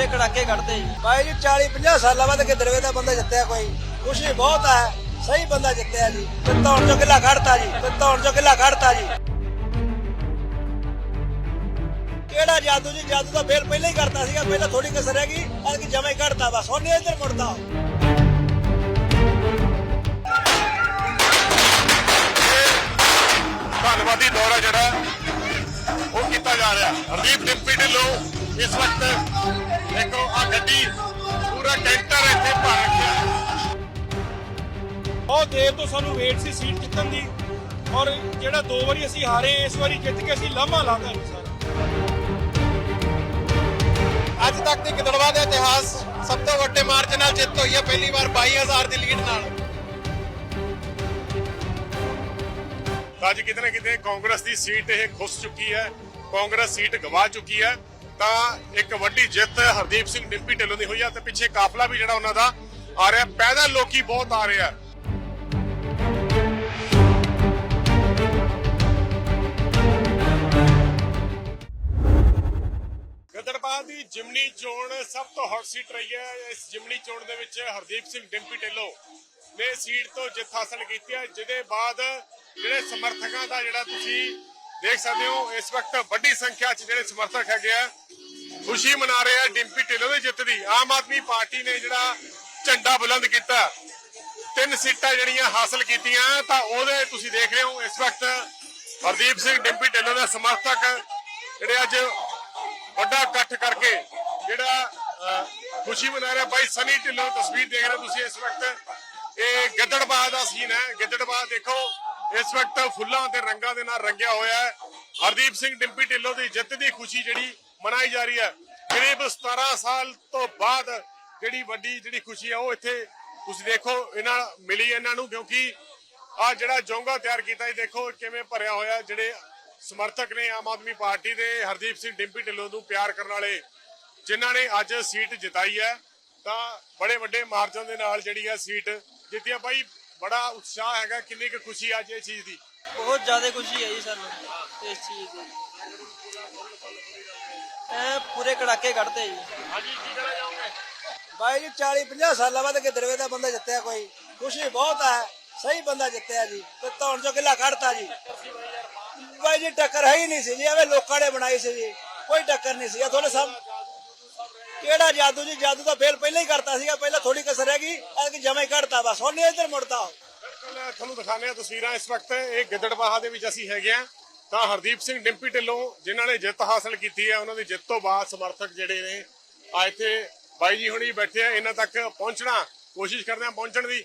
ਪੂਰੇ ਕੜਾਕੇ ਕੱਢਦੇ ਜੀ। ਭਾਈ ਜੀ 40 50 ਸਾਲਾਂ ਬਾਅਦ ਗਿੱਦੜਵੇ ਦਾ ਬੰਦਾ ਜਿੱਤਿਆ ਕੋਈ? ਖੁਸ਼ੀ ਬਹੁਤ ਹੈ ਸਹੀ ਬੰਦਾ ਜਿੱਤਿਆ ਜੀ। ਪਿੱਤੌਣ ਚੋਂ ਕਿਲਾ ਖੜਤਾ ਜੀ ਪਿੱਤੌਣ ਚੋਂ ਕਿਲਾ ਖੜਤਾ ਜੀ। ਕਿਹੜਾ ਜਾਦੂ ਜੀ? ਜਾਦੂ ਦਾ ਫੇਲ ਪਹਿਲਾਂ ਹੀ ਕਰਤਾ ਸੀਗਾ, ਪਹਿਲਾਂ ਥੋੜੀ ਕਸਰ ਹੈਗੀ ਅੱਜ ਜਮਾ ਹੀ ਕੱਢਤਾ ਬਸ, ਹੁਣ ਇੱਧਰ ਮੁੜਦਾ। ਧੰਨਵਾਦੀ ਦੌਰਾ ਜਿਹੜਾ ਉਹ ਕੀਤਾ ਜਾ ਰਿਹਾ। ਹਰਦੀਪ ਡਿੰਪੀ ਢਿੱਲੋਂ। ਇਸ ਵਕਤ ਦੇਖੋ ਆ ਗੱਡੀ ਪੂਰਾ ਕੈਂਟਰ ਇੱਥੇ ਭਰ ਰੱਖਿਆ। ਬਹੁਤ ਦੇਰ ਤੋਂ ਸਾਨੂੰ ਵੇਟ ਸੀ ਸੀਟ ਜਿੱਤਣ ਦੀ ਔਰ ਜਿਹੜਾ ਦੋ ਵਾਰੀ ਅਸੀਂ ਹਾਰੇ ਇਸ ਵਾਰੀ ਜਿੱਤ ਕੇ ਅਸੀਂ ਲਾਮਾ ਲਾਤਾ ਜੀ ਸਾਰਾ। ਅੱਜ ਤੱਕ ਦੀ ਗਿੱਦੜਵਾ ਦਾ ਇਤਿਹਾਸ ਸਭ ਤੋਂ ਵੱਡੇ ਮਾਰਚ ਨਾਲ ਜਿੱਤ ਹੋਈ ਹੈ ਪਹਿਲੀ ਵਾਰ 22000 ਦੀ ਲੀਡ ਨਾਲ। ਅੱਜ ਕਿਤੇ ਨਾ ਕਿਤੇ ਕਾਂਗਰਸ ਦੀ ਸੀਟ ਇਹ ਖੁੱਸ ਚੁੱਕੀ ਹੈ ਕਾਂਗਰਸ ਸੀਟ ਗਵਾ ਚੁੱਕੀ ਹੈ। ਤਾਂ ਇੱਕ ਵੱਡੀ ਜਿੱਤ ਹਰਦੀਪ ਸਿੰਘ ਡਿੰਪੀ ਢਿੱਲੋਂ ਦੀ ਹੋਈ ਹੈ ਤੇ ਪਿੱਛੇ ਕਾਫਲਾ ਵੀ ਜਿਹੜਾ ਉਹਨਾਂ ਦਾ ਆ ਰਿਹਾ, ਪੈਦਲ ਲੋਕੀ ਬਹੁਤ ਆ ਰਹੇ ਆ। ਦੀ ਜਿਮਨੀ ਚੋਣ ਸਭ ਤੋਂ ਹੌਟ ਸੀਟ ਰਹੀ ਹੈ। ਇਸ ਜਿਮਨੀ ਚੋਣ ਦੇ ਵਿੱਚ ਹਰਦੀਪ ਸਿੰਘ ਡਿੰਪੀ ਢਿੱਲੋਂ ਨੇ ਸੀਟ ਤੋਂ ਜਿੱਤ ਹਾਸਲ ਕੀਤੀ ਹੈ, ਜਿਹਦੇ ਬਾਅਦ ਜਿਹੜੇ ਸਮਰਥਕਾਂ ਦਾ ਜਿਹੜਾ ਤੁਸੀਂ ਦੇਖ ਸਕਦੇ ਹੋ, ਇਸ ਵਕਤ ਵੱਡੀ ਸੰਖਿਆ 'ਚ ਜਿਹੜੇ ਸਮਰਥਕ ਹੈਗੇ ਆ, ਖੁਸ਼ੀ ਮਨਾ ਰਹੇ ਆ ਡਿੰਪੀ ਢਿੱਲੋਂ ਦੀ ਜਿੱਤ ਦੀ। ਆਮ ਆਦਮੀ ਪਾਰਟੀ ਨੇ ਜਿਹੜਾ ਝੰਡਾ ਬੁਲੰਦ ਕੀਤਾ, ਤਿੰਨ ਸੀਟਾਂ ਜਿਹੜੀਆਂ ਹਾਸਲ ਕੀਤੀਆਂ, ਤਾਂ ਉਹਦੇ ਤੁਸੀਂ ਦੇਖ ਰਹੇ ਹੋ, ਇਸ ਵਕਤ ਹਰਦੀਪ ਸਿੰਘ, ਡਿੰਪੀ ਢਿੱਲੋਂ ਦੇ ਸਮਰਥਕ ਜਿਹੜੇ ਅੱਜ ਵੱਡਾ ਇਕੱਠ ਕਰਕੇ ਜਿਹੜਾ ਖੁਸ਼ੀ ਮਨਾ ਰਿਹਾ। ਬਾਈ ਸਨੀ ਢਿੱਲੋਂ ਤਸਵੀਰ ਦੇਖ ਰਹੇ ਹੋ ਤੁਸੀਂ ਇਸ ਵਕਤ। ਇਹ ਗਿੱਦੜਬਾਹ ਦਾ ਸੀਨ ਹੈ। ਗਿੱਦੜਬਾਹ ਦੇਖੋ ਇਸ ਵਕਤ ਫੁੱਲਾਂ ਤੇ ਰੰਗਾਂ ਦੇ ਨਾਲ ਰੰਗਿਆ ਹੋਇਆ ਹੈ। ਹਰਦੀਪ ਸਿੰਘ ਡਿੰਪੀ ਢਿੱਲੋਂ ਦੀ ਜਿੱਤ ਦੀ ਖੁਸ਼ੀ ਜਿਹੜੀ ਮਨਾਈ ਜਾ ਰਹੀ ਹੈ। ਕਰੀਬ 17 ਸਾਲ ਤੋਂ ਬਾਅਦ ਜਿਹੜੀ ਵੱਡੀ ਜਿਹੜੀ ਖੁਸ਼ੀ ਹੈ ਉਹ ਇੱਥੇ ਤੁਸੀਂ ਦੇਖੋ, ਇਹਨਾਂ ਮਿਲੀ ਇਹਨਾਂ ਨੂੰ ਕਿਉਂਕਿ ਆ ਜਿਹੜਾ ਜੋਂਗਾ ਤਿਆਰ ਕੀਤਾ ਇਹ ਦੇਖੋ ਕਿਵੇਂ ਭਰਿਆ ਹੋਇਆ ਜਿਹੜੇ ਸਮਰਥਕ ਨੇ ਆਮ ਆਦਮੀ ਪਾਰਟੀ ਦੇ ਹਰਦੀਪ ਸਿੰਘ ਡਿੰਪੀ ਢਿੱਲੋਂ ਨੂੰ ਪਿਆਰ ਕਰਨ ਵਾਲੇ, ਜਿਨ੍ਹਾਂ ਨੇ ਅੱਜ ਸੀਟ ਜਿਤਾਈ ਹੈ, ਤਾਂ ਬੜੇ ਵੱਡੇ ਮਾਰਜਨ ਦੇ ਨਾਲ ਜਿਹੜੀ ਹੈ ਸੀਟ ਜਿੱਤਿਆ ਬਾਈ ਬੜਾ ਉਤਸ਼ਾਹ ਹੈਗਾ ਕਿੰਨੀ ਕੁ ਖੁਸ਼ੀ ਅੱਜ ਇਹ ਚੀਜ਼ ਦੀ। ਬਹੁਤ ਜ਼ਿਆਦਾ ਖੁਸ਼ੀ ਹੈ ਜੀ ਸਾਨੂੰ ਇਸ ਚੀਜ਼ ਦੀ। ਇਹ ਪੂਰੇ ਕੜਾਕੇ ਕੱਢਦੇ ਜੀ। ਹਾਂਜੀ ਕੀ ਕਹਿਣਾ ਚਾਹੋਗੇ ਭਾਈ ਜੀ 40 50 ਸਾਲਾਂ ਬਾਅਦ ਗਿੱਦੜਵੇ ਦਾ ਬੰਦਾ ਜਿੱਤਿਆ ਕੋਈ। ਖੁਸ਼ੀ ਬਹੁਤ ਹੈ ਸਹੀ ਬੰਦਾ ਜਿੱਤਿਆ ਜੀ ਪਿੱਤੌਣ ਚੋਂ ਕਿਲਾ ਖੜਤਾ ਜੀ। ਭਾਈ ਜੀ ਟੱਕਰ ਹੈ ਹੀ ਨਹੀਂ ਸੀ ਜੀ ਐਵੇਂ ਲੋਕਾਂ ਨੇ ਬਣਾਈ ਸੀ ਜੀ ਕੋਈ ਟੱਕਰ ਨਹੀਂ ਸੀ। ਇਹ ਤੁਹਾਡੇ ਸਭ ਕਿਹੜਾ ਜਾਦੂ ਜੀ? ਜਾਦੂ ਦਾ ਫੇਲ ਪਹਿਲਾਂ ਹੀ ਕਰਤਾ ਸੀਗਾ ਪਹਿਲਾਂ ਥੋੜੀ ਕਸਰ ਹੈਗੀ ਅੱਜ ਜਮਾ ਹੀ ਕੱਢਤਾ ਬਸ। ਹੁਣ ਇੱਧਰ ਮੁੜਦਾ ਬਿਲਕੁਲ ਤੁਹਾਨੂੰ ਦਿਖਾਉਂਦੇ ਆ ਤਸਵੀਰਾਂ ਇਸ ਵਕਤ। ਇਹ ਗਿੱਦੜਬਾਹਾ ਦੇ ਵਿੱਚ ਅਸੀਂ ਹੈਗੇ ਆ ਤਾਂ ਹਰਦੀਪ ਸਿੰਘ ਡਿੰਪੀ ਢਿੱਲੋਂ ਜਿਨ੍ਹਾਂ ਨੇ ਜਿੱਤ ਹਾਸਲ ਕੀਤੀ ਹੈ ਉਹਨਾਂ ਦੀ ਜਿੱਤ ਤੋਂ ਬਾਅਦ ਸਮਰਥਕ ਜਿਹੜੇ ਨੇ ਆ ਇੱਥੇ ਬਾਈ ਜੀ ਹੁਣੀ ਬੈਠੇ ਆ ਇਹਨਾਂ ਤੱਕ ਪਹੁੰਚਣਾ ਕੋਸ਼ਿਸ਼ ਕਰਦੇ ਆ ਪਹੁੰਚਣ ਦੀ।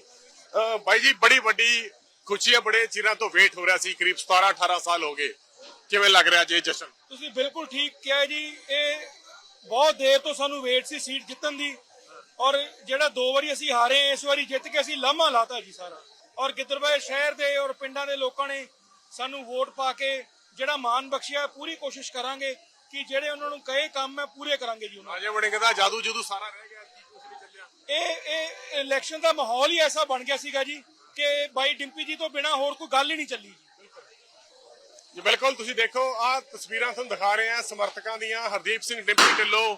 ਬਾਈ ਜੀ ਬੜੀ ਵੱਡੀ ਖੁਸ਼ੀ ਹੈ ਬੜੇ ਚਿਰਾਂ ਤੋਂ ਵੇਟ ਹੋ ਰਿਹਾ ਸੀ ਕਰੀਬ 17 18 ਸਾਲ ਹੋ ਗਏ। ਕਿਵੇਂ ਲੱਗ ਰਿਹਾ ਜੀ ਜਸ਼ਨ? ਤੁਸੀਂ ਬਿਲਕੁਲ ਠੀਕ ਕਿਹਾ ਜੀ ਇਹ ਬਹੁਤ ਦੇਰ ਤੋਂ ਸਾਨੂੰ ਵੇਟ ਸੀ ਸੀਟ ਜਿੱਤਣ ਦੀ। ਔਰ ਜਿਹੜਾ ਦੋ ਵਾਰੀ ਅਸੀਂ ਹਾਰੇ ਇਸ ਵਾਰੀ ਜਿੱਤ ਕੇ ਅਸੀਂ ਲਾਮਾ ਲਾਤਾ ਜੀ ਸਾਰਾ। ਔਰ ਗਿੱਦੜਬਾਹ ਸ਼ਹਿਰ ਦੇ ਔਰ ਪਿੰਡਾਂ ਦੇ ਲੋਕਾਂ ਨੇ ਸਾਨੂੰ ਵੋਟ ਪਾ ਕੇ ਜਿਹੜਾ ਮਾਣ ਬਖਸ਼ਿਆ ਪੂਰੀ ਕੋਸ਼ਿਸ਼ ਕਰਾਂਗੇ ਕਿ ਜਿਹੜੇ ਉਹਨਾਂ ਨੂੰ ਕਹੇ ਕੰਮ ਹੈ ਪੂਰੇ ਕਰਾਂਗੇ ਜੀ ਉਹਨਾਂ। ਅਜੇ ਵੜਿੰਗ ਦਾ ਜਾਦੂ ਜਦੂ ਸਾਰਾ ਰਹਿ ਗਿਆ ਇਹ ਇਹ ਇਲੈਕਸ਼ਨ ਦਾ ਮਾਹੌਲ ਹੀ ਐਸਾ ਬਣ ਗਿਆ ਸੀਗਾ ਜੀ ਕਿ ਬਾਈ ਡਿੰਪੀ ਜੀ ਤੋਂ ਬਿਨਾ ਹੋਰ ਕੋਈ ਗੱਲ ਹੀ ਨਹੀਂ ਚੱਲੀ ਜੀ ਬਿਲਕੁਲ, ਤੁਸੀਂ ਦੇਖੋ ਆ ਤਸਵੀਰਾਂ ਤੁਹਾਨੂੰ ਦਿਖਾ ਰਹੇ ਆ ਸਮਰਥਕਾਂ ਦੀਆਂ, ਹਰਦੀਪ ਸਿੰਘ ਡਿੰਪੀ ਢਿੱਲੋਂ,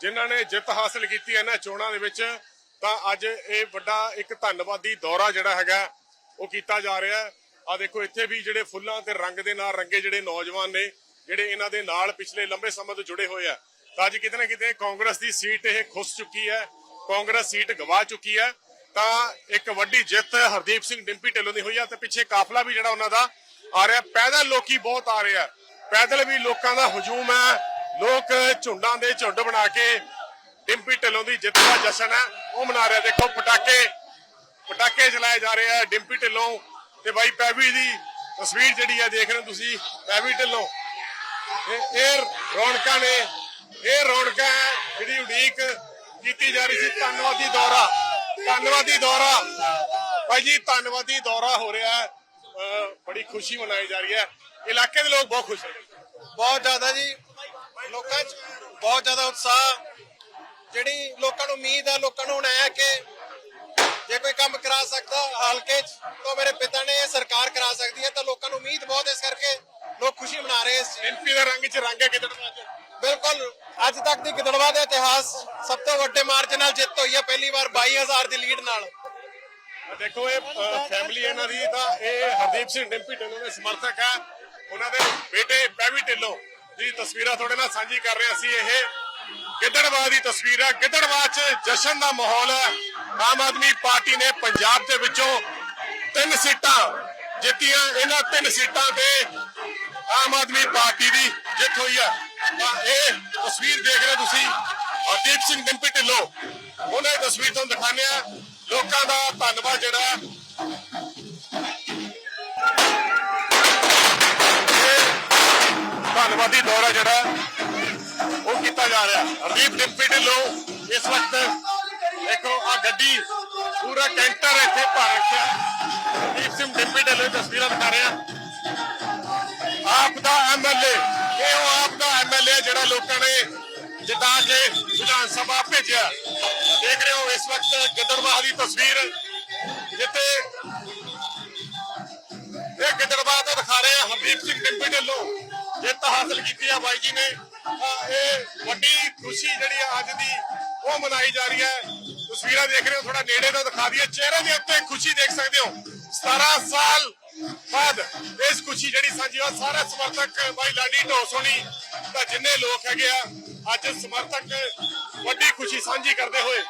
ਜਿਨ੍ਹਾਂ ਨੇ ਜਿੱਤ ਹਾਸਲ ਕੀਤੀ ਇਹਨਾਂ ਚੋਣਾਂ ਦੇ ਵਿੱਚ। ਤਾਂ ਅੱਜ ਇਹ ਵੱਡਾ ਇੱਕ ਧੰਨਵਾਦੀ ਦੌਰਾ ਜਿਹੜਾ ਹੈਗਾ, ਉਹ ਕੀਤਾ ਜਾ ਰਿਹਾ ਆ ਦੇਖੋ, ਇੱਥੇ ਵੀ ਜਿਹੜੇ ਫੁੱਲਾਂ ਤੇ ਰੰਗ ਦੇ ਨਾਲ ਰੰਗੇ ਜਿਹੜੇ ਨੌਜਵਾਨ ਨੇ, ਜਿਹੜੇ ਇਹਨਾਂ ਦੇ ਨਾਲ ਪਿਛਲੇ ਲੰਬੇ ਸਮੇਂ ਤੋਂ ਜੁੜੇ ਹੋਏ ਆ। ਤਾਂ ਅੱਜ ਕਿਤੇ ਨਾ ਕਿਤੇ ਕਾਂਗਰਸ ਦੀ ਸੀਟ ਇਹ ਖੁੱਸ ਚੁੱਕੀ ਹੈ, ਕਾਂਗਰਸ ਸੀਟ ਗਵਾ ਚੁੱਕੀ ਹੈ। ਤਾਂ ਇੱਕ ਵੱਡੀ ਜਿੱਤ ਹਰਦੀਪ ਸਿੰਘ ਡਿੰਪੀ ਢਿੱਲੋਂ ਦੀ ਹੋਈ ਆ ਤੇ ਪਿੱਛੇ ਕਾਫਲਾ ਵੀ ਜਿਹੜਾ ਉਹਨਾਂ ਦਾ ਆ ਰਿਹਾ, ਪੈਦਲ ਲੋਕੀ ਬਹੁਤ ਆ ਰਿਹਾ ਪੈਦਲ ਵੀ ਲੋਕਾਂ ਦਾ ਹਜੂਮ ਹੈ। ਲੋਕ ਝੁੰਡਾਂ ਦੇ ਝੁੰਡ ਬਣਾ ਕੇ ਡਿੰਪੀ ਢਿੱਲੋਂ ਦੀ ਜਿੱਤ ਦਾ ਜਸ਼ਨ ਹੈ। ਉਹ ਮਨਾ ਰਿਹਾ, ਦੇਖੋ ਪਟਾਕੇ ਪਟਾਕੇ ਚਲਾਏ ਜਾ ਰਹੇ ਆ ਡਿੰਪੀ ਢਿੱਲੋਂ ਤੇ ਬਾਈ ਪੈਵੀ ਦੀ ਤਸਵੀਰ ਜਿਹੜੀ ਆ ਦੇਖ ਰਹੇ ਹੋ ਤੁਸੀਂ, ਪੈਵੀ ਢਿੱਲੋਂ। ਇਹ ਰੌਣਕਾਂ ਨੇ, ਇਹ ਰੌਣਕਾਂ ਜਿਹੜੀ ਉਡੀਕ ਕੀਤੀ ਜਾ ਰਹੀ ਸੀ, ਧੰਨਵਾਦੀ ਦੌਰਾ ਧੰਨਵਾਦੀ ਦੌਰਾ। ਭਾਈ ਜੀ, ਧੰਨਵਾਦੀ ਦੌਰਾ ਹੋ ਰਿਹਾ ਹੈ। ਬੜੀ ਖੁਸ਼ੀ ਮਨਾਈ ਜਾ ਰਹੀ ਹੈ। ਇਲਾਕੇ ਦੇ ਲੋਕ ਬਹੁਤ ਖੁਸ਼ ਹਨ ਬਹੁਤ ਜ਼ਿਆਦਾ ਜੀ। ਲੋਕਾਂ 'ਚ ਬਹੁਤ ਜ਼ਿਆਦਾ ਉਤਸ਼ਾਹ। ਜਿਹੜੀ ਲੋਕਾਂ ਨੂੰ ਉਮੀਦ ਆ ਲੋਕਾਂ ਨੂੰ ਹੁਣ ਹੈ ਕਿ ਜੇ ਕੋਈ ਕੰਮ ਕਰਾ ਸਕਦਾ ਹਲਕੇ 'ਚ ਤਾਂ ਮੇਰੇ ਪਿਤਾ ਨੇ ਇਹ ਸਰਕਾਰ ਕਰਾ ਸਕਦੀ ਹੈ ਤਾਂ ਲੋਕਾਂ ਨੂੰ ਉਮੀਦ ਬਹੁਤ ਇਸ ਕਰਕੇ ਲੋਕ ਖੁਸ਼ੀ ਮਨਾ ਰਹੇ ਇਸ ਐਮਪੀ ਦੇ ਰੰਗ 'ਚ ਰੰਗ ਹੈ ਨਾ ਕਿਤੇ ਬਿਲਕੁਲ ਅੱਜ ਤੱਕ ਦੀ ਗਿੱਦੜਵਾ ਦਾ ਇਤਿਹਾਸ ਸਭ ਤੋਂ ਵੱਡੇ ਮਾਰਜਨ ਨਾਲ ਜਿੱਤ ਹੋਈ ਹੈ ਪਹਿਲੀ ਵਾਰ 22000 ਦੀ ਲੀਡ ਨਾਲ। ਦੇਖੋ, ਇਹ ਫੈਮਿਲੀ ਇਹਨਾਂ ਦੀ ਤਾਂ ਇਹ ਹਰਦੀਪ ਸਿੰਘ ਡਿੰਪੀ ਢਿੱਲੋਂ ਦੇ ਸਮਰਥਕ ਆ। ਉਹਨਾਂ ਦੇ ਬੇਟੇ ਪੈਵੀ ਢਿੱਲੋਂ ਦੀ ਤਸਵੀਰਾਂ ਤੁਹਾਡੇ ਨਾਲ ਸਾਂਝੀ ਕਰ ਰਹੇ ਅਸੀਂ ਇਹ ਗਿੱਦੜਵਾ ਦੀ ਤਸਵੀਰ ਹੈ ਗਿੱਦੜਵਾ 'ਚ ਜਸ਼ਨ ਦਾ ਮਾਹੌਲ ਹੈ ਆਮ ਆਦਮੀ ਪਾਰਟੀ ਨੇ ਪੰਜਾਬ ਦੇ ਵਿੱਚੋਂ ਤਿੰਨ ਸੀਟਾਂ ਜਿੱਤੀਆਂ। ਇਹਨਾਂ ਤਿੰਨ ਸੀਟਾਂ ਤੇ ਆਮ ਆਦਮੀ ਪਾਰਟੀ ਦੀ ਜਿੱਤ ਹੋਈ ਹੈ ਤਾਂ ਇਹ ਤਸਵੀਰ ਦੇਖ ਰਹੇ ਤੁਸੀਂ। ਹਰਦੀਪ ਸਿੰਘ ਡਿੰਪੀ ਢਿੱਲੋਂ। ਉਹਨਾਂ ਦੀ ਤਸਵੀਰ ਤੁਹਾਨੂੰ ਦਿਖਾਉਂਦੇ ਆ ਲੋਕਾਂ ਦਾ ਧੰਨਵਾਦ ਜਿਹੜਾ ਧੰਨਵਾਦੀ ਦੌਰਾ ਜਿਹੜਾ ਉਹ ਕੀਤਾ ਜਾ ਰਿਹਾ। ਹਰਦੀਪ ਡਿੰਪੀ ਢਿੱਲੋਂ ਇਸ ਵਕਤ ਦੇਖੋ, ਆ ਗੱਡੀ ਪੂਰਾ ਕੈਂਟਰ ਇੱਥੇ ਭਰ ਰੱਖਿਆ ਹਰਦੀਪ ਸਿੰਘ ਡਿੰਪੀ ਢਿੱਲੋਂ ਤਸਵੀਰਾਂ ਦਿਖਾ ਰਹੇ ਆ ਆਪ ਦਾ ਐਮਐਲਏ ਇਹ ਉਹ ਆਪ ਦਾ ਐਮਐਲਏ ਜਿਹੜਾ ਲੋਕਾਂ ਨੇ ਜਿਤਾ ਕੇ ਵਿਧਾਨ ਸਭਾ ਭੇਜਿਆ। ਦੇਖ ਰਹੇ ਹੋ ਇਸ ਵਕਤ ਗਿੱਦੜਬਾਹ ਦੀ ਤਸਵੀਰ, ਜਿੱਥੇ ਇਹ ਗਿੱਦੜਬਾਹ ਤੋਂ ਦਿਖਾ ਰਹੇ ਹਰਦੀਪ ਸਿੰਘ ਡਿੰਪੀ ਢਿੱਲੋਂ ਜਿੱਤ ਹਾਸਲ ਕੀਤੀ ਆ। ਬਾਈ ਜੀ ਨੇ ਇਹ ਵੱਡੀ ਖੁਸ਼ੀ ਜਿਹੜੀ ਆ ਅੱਜ ਦੀ, ਉਹ ਮਨਾਈ ਜਾ ਰਹੀ ਹੈ। ਤਸਵੀਰਾਂ ਦੇਖ ਰਹੇ ਹੋ ਥੋੜਾ ਨੇੜੇ ਤੋਂ ਦਿਖਾ ਦਈਏ। ਚਿਹਰੇ ਦੇ ਉੱਤੇ ਖੁਸ਼ੀ ਦੇਖ ਸਕਦੇ ਹੋ। 17 ਸਾਲ ਬਾਅਦ ਇਸ ਖੁਸ਼ੀ ਜਿਹੜੀ ਸਾਂਝੀ ਹੋਈ ਸਾਰੇ ਸਮਰਥਕ ਬਾਈ ਲਾਡੀ ਢੋਸੋਣੀ ਤਾਂ ਜਿੰਨੇ ਲੋਕ ਹੈਗੇ ਆ, ਅੱਜ ਸਮਰਥਕ ਵੱਡੀ ਖੁਸ਼ੀ ਸਾਂਝੀ ਕਰਦੇ ਹੋਏ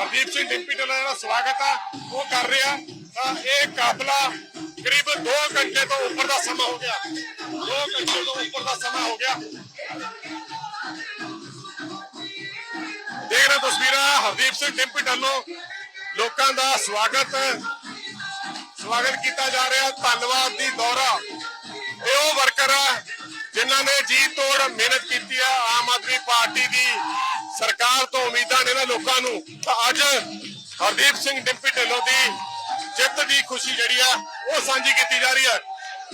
ਹਰਦੀਪ ਸਿੰਘ ਡਿੰਪੀ ਢਿੱਲੋਂ ਦਾ ਸਵਾਗਤ ਆ, ਉਹ ਕਰ ਰਿਹਾ। ਤਾਂ ਇਹ ਕਾਫਲਾ ਕਰੀਬ 2 ਘੰਟੇ ਤੋਂ ਉੱਪਰ ਦਾ ਸਮਾਂ ਹੋ ਗਿਆ। 2 ਘੰਟੇ ਤੋਂ ਉੱਪਰ ਦਾ ਸਮਾਂ ਹੋ ਗਿਆ। ਦੇਖ ਰਹੇ ਹੋ ਤਸਵੀਰਾਂ, ਹਰਦੀਪ ਸਿੰਘ ਡਿੰਪੀ ਢਿੱਲੋਂ ਲੋਕਾਂ ਦਾ ਸਵਾਗਤ ਸਵਾਗਤ ਕੀਤਾ ਜਾ ਰਿਹਾ ਧੰਨਵਾਦ ਦੀ ਦੌਰਾ ਇਹ ਉਹ ਵਰਕਰ ਆ ਜਿਨ੍ਹਾਂ ਨੇ ਜੀ ਤੋੜ ਮਿਹਨਤ ਕੀਤੀ ਆ, ਆਮ ਆਦਮੀ ਪਾਰਟੀ ਦੀ ਸਰਕਾਰ ਤੋਂ ਉਮੀਦਾਂ ਨੇ ਇਹਨਾਂ ਲੋਕਾਂ ਨੂੰ। ਤਾਂ ਅੱਜ ਹਰਦੀਪ ਸਿੰਘ ਡਿੰਪੀ ਢਿੱਲੋਂ ਦੀ ਜਿੱਤ ਦੀ ਖੁਸ਼ੀ ਜਿਹੜੀ ਆ, ਉਹ ਸਾਂਝੀ ਕੀਤੀ ਜਾ ਰਹੀ ਹੈ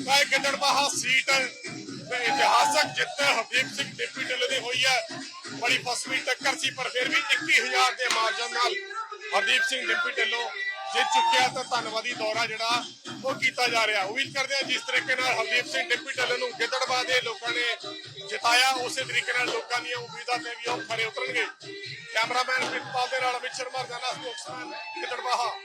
ਤਾਂ ਇਹ ਗਿੱਦੜਬਾਹਾ ਸੀਟ ਤੇ ਇਤਿਹਾਸਕ ਜਿੱਤ ਹਰਦੀਪ ਸਿੰਘ ਡਿੰਪੀ ਢਿੱਲੋਂ ਦੀ ਹੋਈ ਹੈ ਬੜੀ ਫਸਵੀਂ ਟੱਕਰ ਸੀ, ਪਰ ਫਿਰ ਵੀ 21000 ਦੇ ਮਾਰਜਨ ਨਾਲ ਹਰਦੀਪ ਸਿੰਘ ਡਿੰਪੀ ਢਿੱਲੋਂ ਜਿੱਤ ਚੁੱਕਿਆ ਤਾਂ ਧੰਨਵਾਦੀ ਦੌਰਾ ਜਿਹੜਾ ਉਹ ਕੀਤਾ ਜਾ ਰਿਹਾ। ਉਮੀਦ ਕਰਦੇ ਹਾਂ ਜਿਸ ਤਰੀਕੇ ਨਾਲ ਹਰਦੀਪ ਸਿੰਘ ਡਿੰਪੀ ਢਿੱਲੋਂ ਨੂੰ ਗਿੱਦੜਬਾਹ ਦੇ ਲੋਕਾਂ ਨੇ ਜਿਤਾਇਆ, ਉਸੇ ਤਰੀਕੇ ਨਾਲ ਲੋਕਾਂ ਦੀਆਂ ਉਮੀਦਾਂ ਤੇ ਵੀ ਉਹ ਖਰੇ ਉਤਰਨਗੇ। ਕੈਮਰਾਮੈਨ ਪ੍ਰਿਤਪਾਲ ਦੇ ਨਾਲ ਵਿਚਰ ਮਰਦਾਨਾ ਸਪੋਕਸਮੈਨ ਗਿੱਦੜਬਾਹਾ।